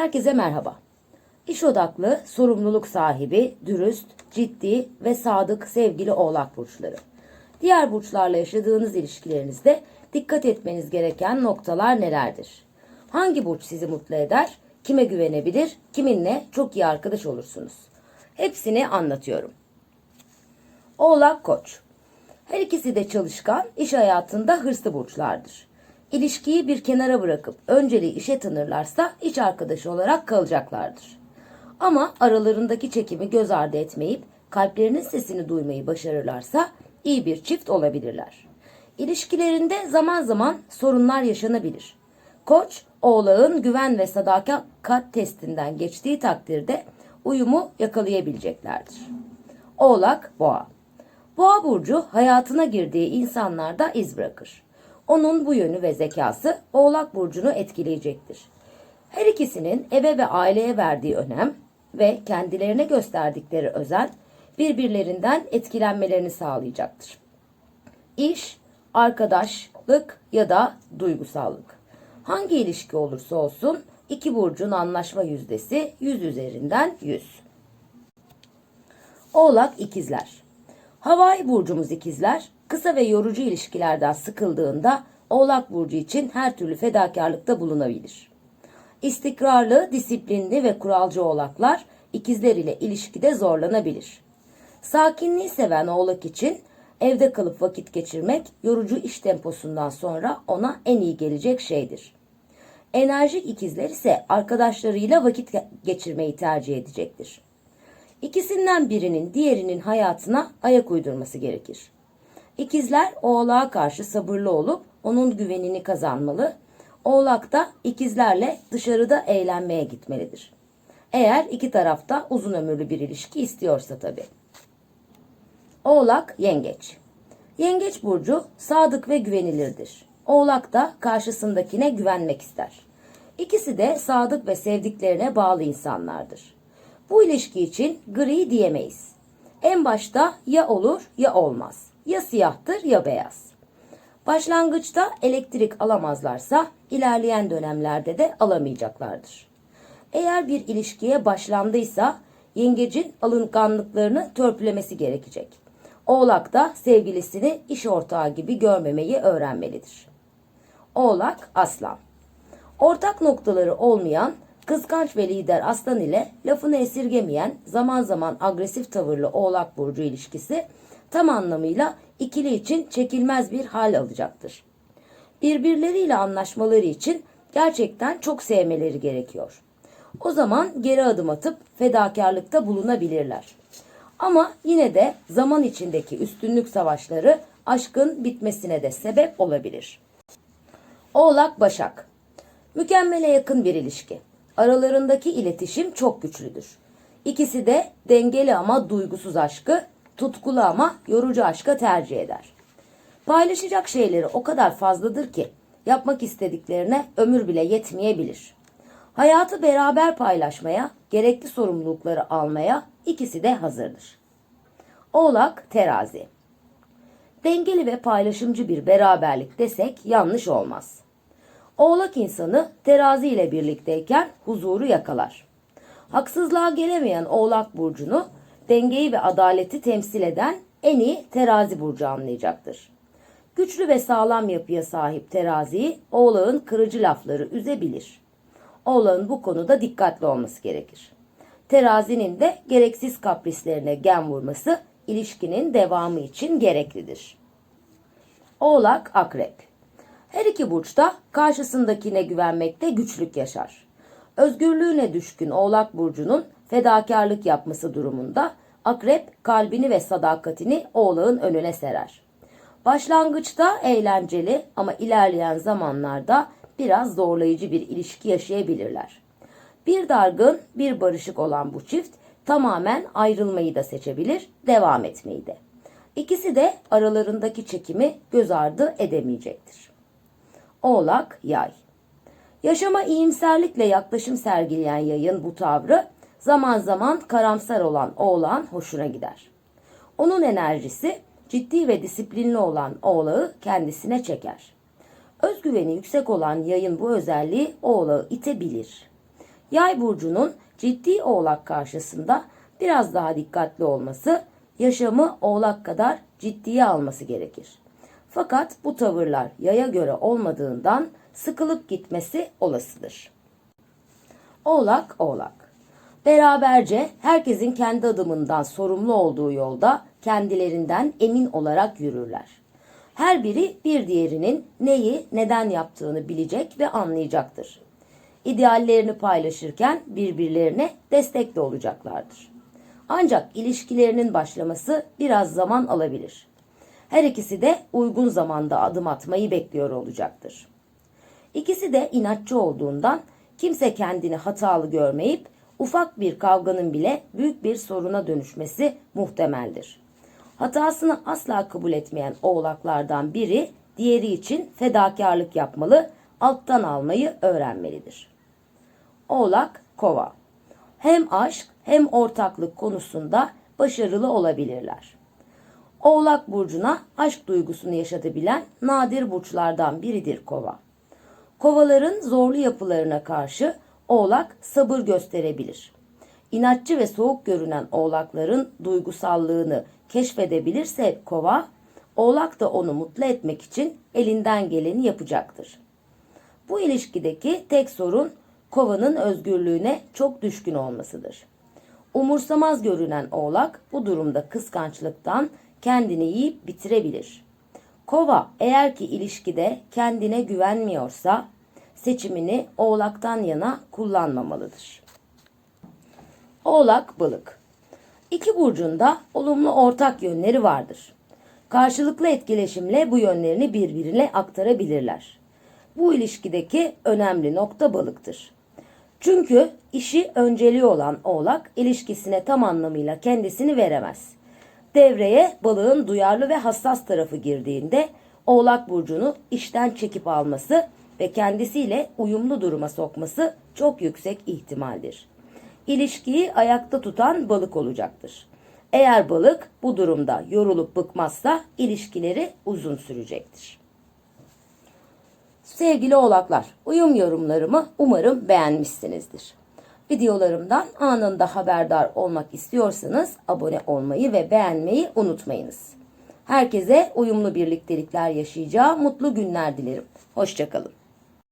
Herkese merhaba. İş odaklı, sorumluluk sahibi, dürüst, ciddi ve sadık sevgili oğlak burçları. Diğer burçlarla yaşadığınız ilişkilerinizde dikkat etmeniz gereken noktalar nelerdir? Hangi burç sizi mutlu eder? Kime güvenebilir? Kiminle çok iyi arkadaş olursunuz? Hepsini anlatıyorum. Oğlak Koç. Her ikisi de çalışkan, iş hayatında hırslı burçlardır. İlişkiyi bir kenara bırakıp önceliği işe tanırlarsa iş arkadaşı olarak kalacaklardır. Ama aralarındaki çekimi göz ardı etmeyip kalplerinin sesini duymayı başarırlarsa iyi bir çift olabilirler. İlişkilerinde zaman zaman sorunlar yaşanabilir. Koç, oğlağın güven ve sadakat testinden geçtiği takdirde uyumu yakalayabileceklerdir. Oğlak, boğa. Boğa burcu hayatına girdiği insanlarda iz bırakır. Onun bu yönü ve zekası Oğlak burcunu etkileyecektir. Her ikisinin eve ve aileye verdiği önem ve kendilerine gösterdikleri özen birbirlerinden etkilenmelerini sağlayacaktır. İş, arkadaşlık ya da duygusallık. Hangi ilişki olursa olsun iki burcun anlaşma yüzdesi 100 üzerinden 100. Oğlak ikizler. Havai burcumuz ikizler, kısa ve yorucu ilişkilerden sıkıldığında Oğlak burcu için her türlü fedakarlıkta bulunabilir. İstikrarlı, disiplinli ve kuralcı oğlaklar ikizler ile ilişkide zorlanabilir. Sakinliği seven oğlak için evde kalıp vakit geçirmek yorucu iş temposundan sonra ona en iyi gelecek şeydir. Enerjik ikizler ise arkadaşlarıyla vakit geçirmeyi tercih edecektir. İkisinden birinin diğerinin hayatına ayak uydurması gerekir. İkizler oğlağa karşı sabırlı olup onun güvenini kazanmalı. Oğlak da ikizlerle dışarıda eğlenmeye gitmelidir. Eğer iki tarafta uzun ömürlü bir ilişki istiyorsa tabi. Oğlak yengeç. Yengeç burcu sadık ve güvenilirdir. Oğlak da karşısındakine güvenmek ister. İkisi de sadık ve sevdiklerine bağlı insanlardır. Bu ilişki için gri diyemeyiz. En başta ya olur ya olmaz. Ya siyahtır ya beyaz. Başlangıçta elektrik alamazlarsa ilerleyen dönemlerde de alamayacaklardır. Eğer bir ilişkiye başlandıysa yengecin alınganlıklarını törpülemesi gerekecek. Oğlak da sevgilisini iş ortağı gibi görmemeyi öğrenmelidir. Oğlak Aslan Ortak noktaları olmayan, kıskanç ve lider aslan ile lafını esirgemeyen, zaman zaman agresif tavırlı oğlak burcu ilişkisi tam anlamıyla ikili için çekilmez bir hal alacaktır. Birbirleriyle anlaşmaları için gerçekten çok sevmeleri gerekiyor. O zaman geri adım atıp fedakarlıkta bulunabilirler. Ama yine de zaman içindeki üstünlük savaşları aşkın bitmesine de sebep olabilir. Oğlak Başak Mükemmele yakın bir ilişki. Aralarındaki iletişim çok güçlüdür. İkisi de dengeli ama duygusuz aşkı, tutkulu ama yorucu aşka tercih eder. Paylaşacak şeyleri o kadar fazladır ki yapmak istediklerine ömür bile yetmeyebilir. Hayatı beraber paylaşmaya, gerekli sorumlulukları almaya ikisi de hazırdır. Oğlak Terazi Dengeli ve paylaşımcı bir beraberlik desek yanlış olmaz. Oğlak insanı terazi ile birlikteyken huzuru yakalar. Haksızlığa gelemeyen Oğlak burcunu dengeyi ve adaleti temsil eden en iyi terazi burcu anlayacaktır. Güçlü ve sağlam yapıya sahip teraziyi oğlağın kırıcı lafları üzebilir. Oğlağın bu konuda dikkatli olması gerekir. Terazinin de gereksiz kaprislerine gen vurması ilişkinin devamı için gereklidir. Oğlak Akrep Her iki burçta karşısındakine güvenmekte güçlük yaşar. Özgürlüğüne düşkün Oğlak Burcu'nun fedakarlık yapması durumunda akrep kalbini ve sadakatini oğlağın önüne serer. Başlangıçta eğlenceli ama ilerleyen zamanlarda biraz zorlayıcı bir ilişki yaşayabilirler. Bir dargın, bir barışık olan bu çift tamamen ayrılmayı da seçebilir, devam etmeyi de. İkisi de aralarındaki çekimi göz ardı edemeyecektir. Oğlak Yay Yaşama iyimserlikle yaklaşım sergileyen yayın bu tavrı zaman zaman karamsar olan oğlan hoşuna gider. Onun enerjisi ciddi ve disiplinli olan oğlağı kendisine çeker. Özgüveni yüksek olan yayın bu özelliği oğlağı itebilir. Yay burcunun ciddi oğlak karşısında biraz daha dikkatli olması, yaşamı oğlak kadar ciddiye alması gerekir. Fakat bu tavırlar yaya göre olmadığından sıkılıp gitmesi olasıdır. Oğlak oğlak. Beraberce herkesin kendi adımından sorumlu olduğu yolda kendilerinden emin olarak yürürler. Her biri bir diğerinin neyi neden yaptığını bilecek ve anlayacaktır. İdeallerini paylaşırken birbirlerine destek de olacaklardır. Ancak ilişkilerinin başlaması biraz zaman alabilir. Her ikisi de uygun zamanda adım atmayı bekliyor olacaktır. İkisi de inatçı olduğundan kimse kendini hatalı görmeyip ufak bir kavganın bile büyük bir soruna dönüşmesi muhtemeldir. Hatasını asla kabul etmeyen oğlaklardan biri diğeri için fedakarlık yapmalı, alttan almayı öğrenmelidir. Oğlak, kova. Hem aşk hem ortaklık konusunda başarılı olabilirler. Oğlak burcuna aşk duygusunu yaşatabilen nadir burçlardan biridir kova. Kovaların zorlu yapılarına karşı oğlak sabır gösterebilir. İnatçı ve soğuk görünen oğlakların duygusallığını keşfedebilirse kova, oğlak da onu mutlu etmek için elinden geleni yapacaktır. Bu ilişkideki tek sorun kovanın özgürlüğüne çok düşkün olmasıdır. Umursamaz görünen oğlak bu durumda kıskançlıktan kendini yiyip bitirebilir. Kova eğer ki ilişkide kendine güvenmiyorsa seçimini oğlaktan yana kullanmamalıdır. Oğlak balık. İki burcunda olumlu ortak yönleri vardır. Karşılıklı etkileşimle bu yönlerini birbirine aktarabilirler. Bu ilişkideki önemli nokta balıktır. Çünkü işi önceliği olan oğlak ilişkisine tam anlamıyla kendisini veremez. Devreye balığın duyarlı ve hassas tarafı girdiğinde oğlak burcunu işten çekip alması ve kendisiyle uyumlu duruma sokması çok yüksek ihtimaldir. İlişkiyi ayakta tutan balık olacaktır. Eğer balık bu durumda yorulup bıkmazsa ilişkileri uzun sürecektir. Sevgili oğlaklar, uyum yorumlarımı umarım beğenmişsinizdir. Videolarımdan anında haberdar olmak istiyorsanız abone olmayı ve beğenmeyi unutmayınız. Herkese uyumlu birliktelikler yaşayacağı mutlu günler dilerim. Hoşçakalın.